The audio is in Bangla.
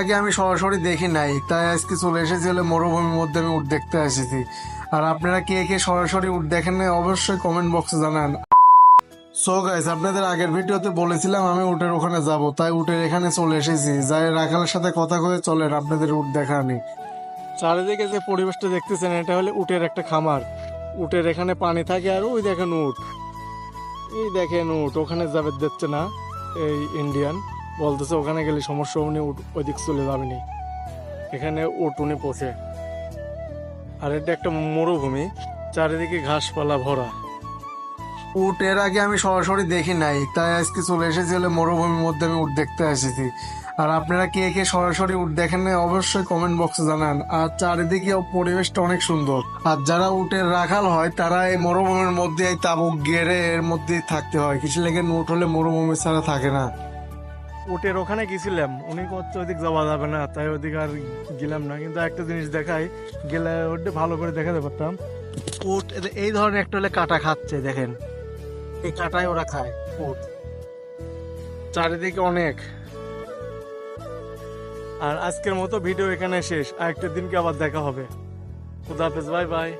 আগে আমি সরাসরি দেখি নাই, তাই আজকে চলে এসেছি হলে মরুভূমির মধ্যে আমি উট দেখতে এসেছি আর আপনারা কে কে সরাসরি উট দেখেন অবশ্যই কমেন্ট বক্সে জানান। সো গাইস আপনাদের আগের ভিডিওতে বলেছিলাম আমি উটের ওখানে যাব, তাই উটের এখানে চলে এসেছি। যাই রাখালের সাথে কথা কয়ে চলেন, আপনাদের উট দেখানি চারিদিকে যে পরিবেশটা দেখতেছেন, এটা হলে উটের একটা খামার। উটের এখানে পানি থাকে আর ওই দেখেন উট। এই দেখেন উট, ওখানে যাবে, দেখছে না, এই ইন্ডিয়ান বলতেছে, ওখানে গেলে সমস্যা উনি ওইদিক চলে যাবেনি এখানে উট উনি পোষে আর এটা একটা মরুভূমি, চারিদিকে ঘাসপালা ভরা। উট এর আগে আমি সরাসরি দেখি নাই, তাই আজকে চলে এসেছি হলে মরুভূমির মধ্যে আমি উট দেখতে এসেছি আর আপনারা কে কে সরাসরি উট দেখেন অবশ্যই কমেন্ট বক্সে জানান। আর চারিদিকে পরিবেশটা অনেক সুন্দর। আর যারা উটের রাখাল হয়, তারা এই মরুভূমির মধ্যে এই তাবুক গেড়ে এর মধ্যেই থাকতে হয়। কিছু লেগে উট হলে মরুভূমি ছাড়া থাকে না। উটের ওখানে গেছিলাম। উনি করছে ওইদিক যাওয়া যাবে না, তাই ওইদিক আর গেলাম না। কিন্তু একটা জিনিস দেখাই, গেলে ওটা ভালো করে দেখাতে পারতাম। এ- এই ধরনের একটা হলে কাটা খাচ্ছে, দেখেন। এই কাটাই ওরা খায়, উট। চারিদিকে অনেক। আর আজকের মতো ভিডিও এখানে শেষ। আর একটা দিনকে আবার দেখা হবে। খুদাহাফেজ বাই বাই।